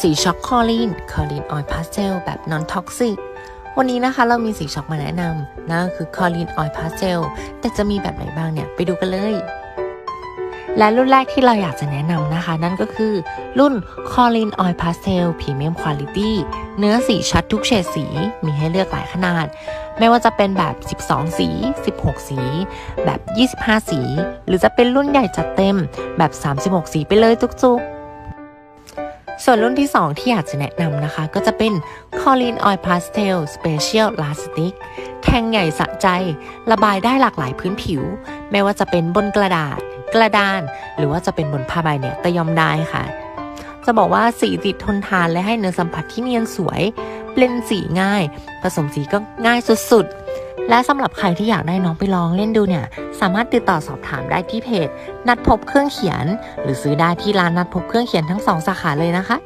สีช็อกคอลีนคอลีนออยล์พาสเทลแบบนอนท็อกซิกวันนี้นะคะเรามีสีช็อกมาแนะนำนั่นก็คือคอลีนออยล์พาสเทลแต่จะมีแบบไหนบ้างเนี่ย ไปดูกันเลย และรุ่นแรกที่เราอยากจะแนะนำนะคะ นั่นก็คือ รุ่น c o l i n Oil Pastel Premium Quality เนื้อสีชัดทุกเฉดสีมีให้เลือกหลายขนาด ไม่ว่าจะเป็นแบบ 12 สี 16 สี แบบ 25 สี หรือจะเป็นรุ่นใหญ่จัดเต็มแบบ 36 สีไปเลยจุกๆ ส่วนรุ่นที่ 2 ที่อยากจะแนะนำนะคะ ก็จะเป็น c o l i n Oil Pastel Special Lastic แท่งใหญ่สะใจ ระบายได้หลากหลายพื้นผิว ไม่ว่าจะเป็นบนกระดาษ กระดาน หรือว่าจะเป็นบนผ้าใบเนี่ยก็ยอมได้ค่ะ จะบอกว่าสีติดทนทานและให้เนื้อสัมผัสที่เนียนสวยเปล่นสีง่าย ผสมสีก็ง่ายสุดๆ และสำหรับใครที่อยากได้น้องไปลองเล่นดูเนี่ย สามารถติดต่อสอบถามได้ที่เพจ นัดพบเครื่องเขียน หรือซื้อได้ที่ร้านนัดพบเครื่องเขียนทั้งสองสาขาเลยนะคะ